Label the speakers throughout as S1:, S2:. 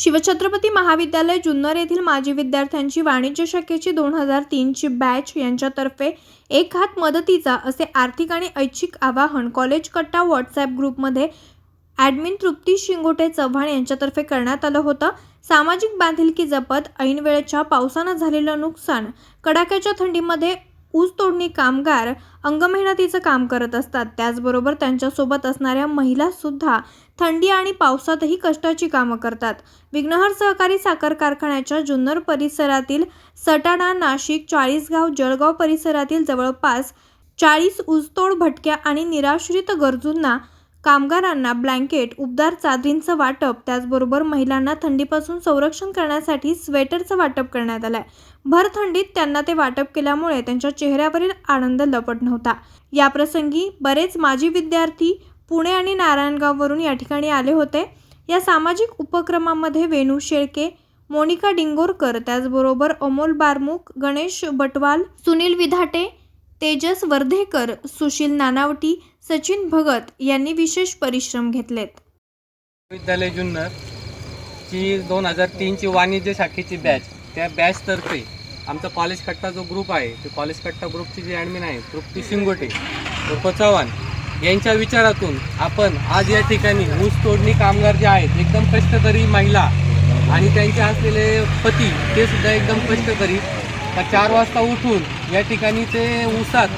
S1: शिवछत्रपती महाविद्यालय जुन्नर येथील माजी विद्यार्थ्यांची वाणिज्य शाखेची दोन हजार तीनची बॅच यांच्यातर्फे एक हात मदतीचा असे आर्थिक आणि ऐच्छिक आवाहन कॉलेज कट्टा व्हॉट्सॲप ग्रुपमध्ये ॲडमिन तृप्ती शिंगोटे चव्हाण यांच्यातर्फे करण्यात आलं होतं. सामाजिक बांधिलकी जपत ऐनवेळेच्या पावसानं झालेलं नुकसान कडाक्याच्या थंडीमध्ये ऊस तोडणी कामगार अंगमेहनतीचं काम करत असतात. त्याचबरोबर त्यांच्यासोबत असणाऱ्या महिला सुद्धा थंडी आणि पावसातही कष्टाची कामं करतात. विघ्नहर सहकारी साखर कारखान्याच्या जुन्नर परिसरातील सटाणा नाशिक चाळीसगाव जळगाव परिसरातील जवळपास चाळीस ऊसतोड भटक्या आणि निराश्रित गरजूंना कामगारांना ब्लँकेट उबदार चादरींचं वाटप त्याचबरोबर महिलांना थंडीपासून संरक्षण करण्यासाठी स्वेटरचं वाटप करण्यात आलंय. भर थंडीत त्यांना ते वाटप केल्यामुळे त्यांच्या चेहऱ्यावरील आनंद लपट नव्हता. याप्रसंगी बरेच माजी विद्यार्थी पुणे आणि नारायणगाववरून या ठिकाणी आले होते. या सामाजिक उपक्रमामध्ये वेणू शेळके मोनिका डिंगोरकर त्याचबरोबर अमोल बारमुख गणेश बटवाल सुनील विधाटे तेजस वर्धेकर सुशील नानावटी सचिन भगत यांनी विशेष परिश्रम घेतलेत.
S2: विद्यालय जुन्नर ची दोन हजार तीनची वाणिज्य शाखेची बॅच. त्या बॅचतर्फे आमचा कॉलेज कट्टा जो ग्रुप आहे ते कॉलेज कट्टा ग्रुपची जी ॲडमिन आहे तृप्ती शिंगोटे उर्फ चव्हाण यांच्या विचारातून आपण आज या ठिकाणी ऊस तोडणी कामगार जे आहेत एकदम कष्टकरी महिला आणि त्यांचे असलेले पती ते सुद्धा एकदम कष्टकरी. चार वाजता उठून या ठिकाणी ते ऊसात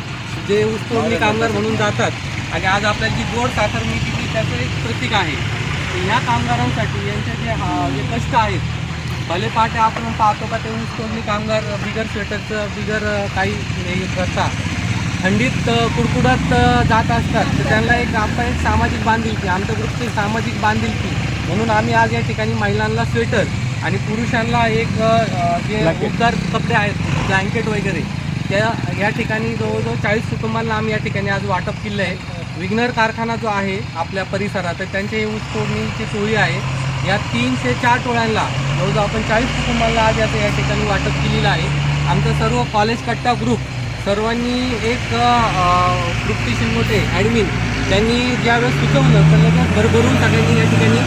S2: जे ऊस तोडणी कामगार म्हणून जातात आणि आज आपल्याला जी गोड साखर मिळते त्याचं एक प्रतीक आहे. ह्या कामगारांसाठी यांचे जे हा जे कष्ट आहेत भले पहाटे आपण पाहतो का ते ऊस तोडणी कामगार बिगर स्वेटरचं बिगर काही हे करता थंडीत कुडकुडत जात असतात. तर त्यांना एक आपण एक सामाजिक बांधिलकी आमच्या ग्रुपची सामाजिक बांधिलकी म्हणून आम्ही आज या ठिकाणी महिलांना स्वेटर आणि पुरुषांना एक जे उबदार कपडे आहेत ब्लँकेट वगैरे त्या या ठिकाणी जवळजवळ चाळीस कुटुंबांना आम्ही या ठिकाणी आज वाटप केलं आहे. विघ्नर कारखाना जो आहे आपल्या परिसरात तर त्यांचे हे ऊस तोडणीची टोळी आहे. या तीन ते चार टोळ्यांना जवळजवळ आपण चाळीस कुटुंबांना आज याचं या ठिकाणी वाटप केलेलं आहे. आमचं सर्व कॉलेज कट्टा ग्रुप सर्वांनी एक तृप्ती शिंगोटे ॲडमिन त्यांनी ज्यावेळेस सुचवलं तर लगेच भरभरून सगळ्यांनी या ठिकाणी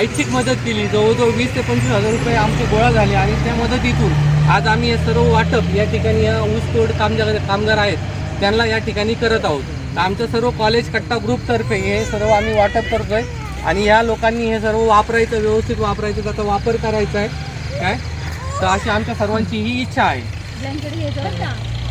S2: ऐच्छिक मदत केली. जवळजवळ वीस ते पंचवीस हजार रुपये आमचे गोळा झाले आणि त्या मदतीतून आज आम्ही हे सर्व वाटप या ठिकाणी या ऊसतोड कामगार कामगार आहेत त्यांना या ठिकाणी करत आहोत. आमचं सर्व कॉलेज कट्टा ग्रुपतर्फे हे सर्व आम्ही वाटप करतो आहे आणि या लोकांनी हे सर्व वापरायचं व्यवस्थित वापरायचं त्याचा वापर करायचा आहे. काय? तर अशी आमच्या सर्वांची ही इच्छा आहे